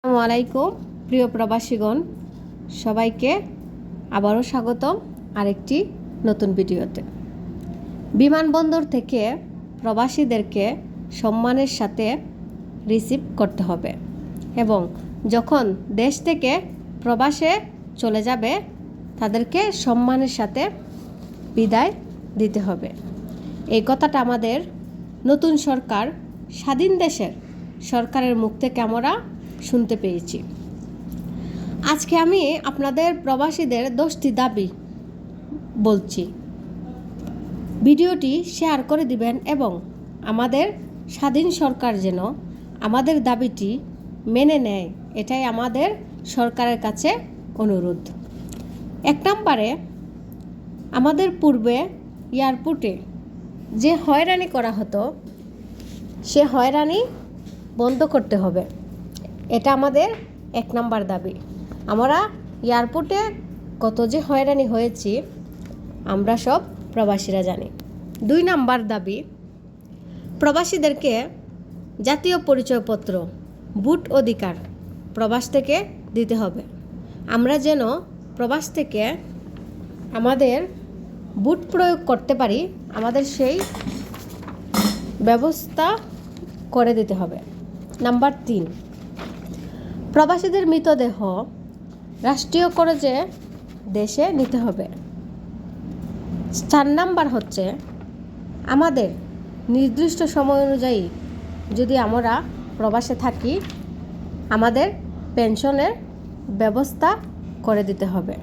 আসসালামু আলাইকুম, প্রিয় প্রবাসীগণ। সবাইকে আবারও স্বাগতম আরেকটি নতুন ভিডিওতে। বিমানবন্দর থেকে প্রবাসীদেরকে সম্মানের সাথে রিসিভ করতে হবে এবং যখন দেশ থেকে প্রবাসে চলে যাবে, তাদেরকে সম্মানের সাথে বিদায় দিতে হবে। এই কথাটা আমাদের নতুন সরকার, স্বাধীন দেশের সরকারের মুখ থেকে আমরা শুনতে পেয়েছি। আজকে আমি আপনাদের প্রবাসীদের দশটি দাবি বলছি। ভিডিওটি শেয়ার করে দিবেন এবং আমাদের স্বাধীন সরকার যেন আমাদের দাবিটি মেনে নেয়, এটাই আমাদের সরকারের কাছে অনুরোধ। এক নম্বরে, আমাদের পূর্বে এয়ারপোর্টে যে হয়রানি করা হতো, সে হয়রানি বন্ধ করতে হবে। এটা আমাদের এক নম্বর দাবি। আমরা এয়ারপোর্টে কত যে হয়রানি হয়েছি, আমরা সব প্রবাসীরা জানি। দুই নাম্বার দাবি, প্রবাসীদেরকে জাতীয় পরিচয়পত্র বুট অধিকার প্রবাস থেকে দিতে হবে। আমরা যেন প্রবাস থেকে আমাদের বুট প্রয়োগ করতে পারি, আমাদের সেই ব্যবস্থা করে দিতে হবে। নাম্বার তিন প্রবাসীদের মৃতদেহ রাষ্ট্রীয় কলেজে দেশে নিতে হবে। চার নাম্বার হচ্ছে, আমাদের নির্দিষ্ট সময় অনুযায়ী যদি আমরা প্রবাসে থাকি, আমাদের পেনশনের ব্যবস্থা করে দিতে হবে।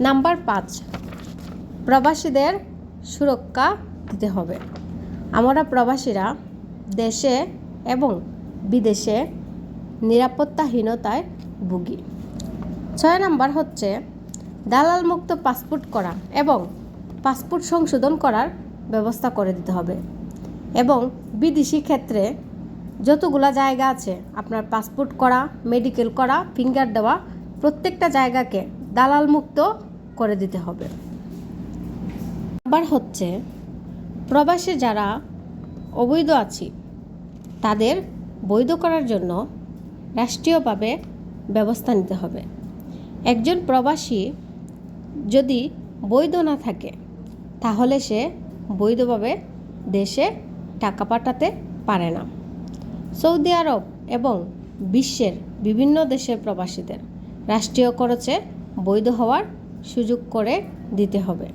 নাম্বার পাঁচ, প্রবাসীদের সুরক্ষা দিতে হবে। আমরা প্রবাসীরা দেশে এবং বিদেশে নিরাপত্তাহীনতায় ভুগি। ছয় নাম্বার হচ্ছে দালাল মুক্ত পাসপোর্ট করা এবং পাসপোর্ট সংশোধন করার ব্যবস্থা করে দিতে হবে। এবং বিদেশি ক্ষেত্রে যতগুলা জায়গা আছে, আপনার পাসপোর্ট করা, মেডিকেল করা, ফিঙ্গার দেওয়া, প্রত্যেকটা জায়গাকে দালাল মুক্ত করে দিতে হবে। আবার হচ্ছে, প্রবাসে যারা অবৈধ আছি, তাদের বৈধ করার জন্য রাষ্ট্রীয়ভাবে ব্যবস্থা নিতে হবে। একজন প্রবাসী যদি বৈধ না থাকে, তাহলে সে বৈধভাবে দেশে টাকা পাঠাতে পারে না। সৌদি আরব এবং বিশ্বের বিভিন্ন দেশের প্রবাসীদের রাষ্ট্রীয় খরচে বৈধ হওয়ার সুযোগ করে দিতে হবে।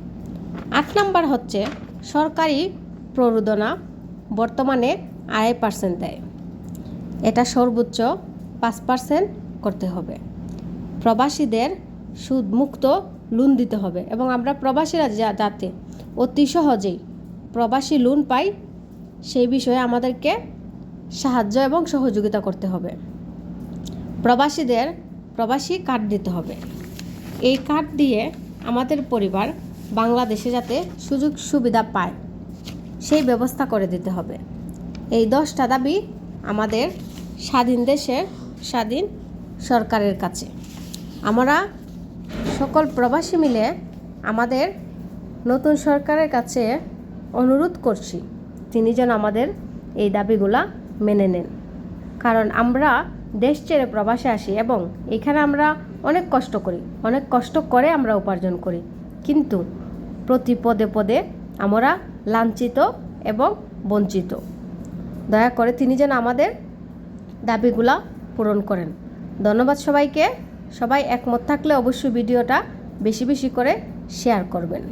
আট নাম্বার হচ্ছে, সরকারি প্ররোদনা বর্তমানে আড়াই পার্সেন্ট দেয়। এটা সর্বোচ্চ পাঁচ পার্সেন্ট করতে হবে। প্রবাসীদের সুদমুক্ত লোন দিতে হবে এবং আমরা প্রবাসীরা যাতে অতি সহজেই প্রবাসী লোন পাই, সেই বিষয়ে আমাদেরকে সাহায্য এবং সহযোগিতা করতে হবে। প্রবাসীদের প্রবাসী কার্ড দিতে হবে। এই কার্ড দিয়ে আমাদের পরিবার বাংলাদেশে যাতে সুযোগ সুবিধা পায়, সেই ব্যবস্থা করে দিতে হবে। এই দশটা দাবি আমাদের স্বাধীন দেশের স্বাধীন সরকারের কাছে। আমরা সকল প্রবাসী মিলে আমাদের নতুন সরকারের কাছে অনুরোধ করছি, তিনি যেন আমাদের এই দাবিগুলা মেনে নেন। কারণ আমরা দেশ ছেড়ে প্রবাসে আসি এবং এখানে আমরা অনেক কষ্ট করি, অনেক কষ্ট করে আমরা উপার্জন করি। কিন্তু প্রতি পদে পদে আমরা লাঞ্ছিত এবং বঞ্চিত। দয়া করে তিনি যেন আমাদের দাবিগুলা পূরণ করেন। ধন্যবাদ সবাইকে। সবাই একমত থাকলে অবশ্যই ভিডিওটা বেশি বেশি করে শেয়ার করবেন।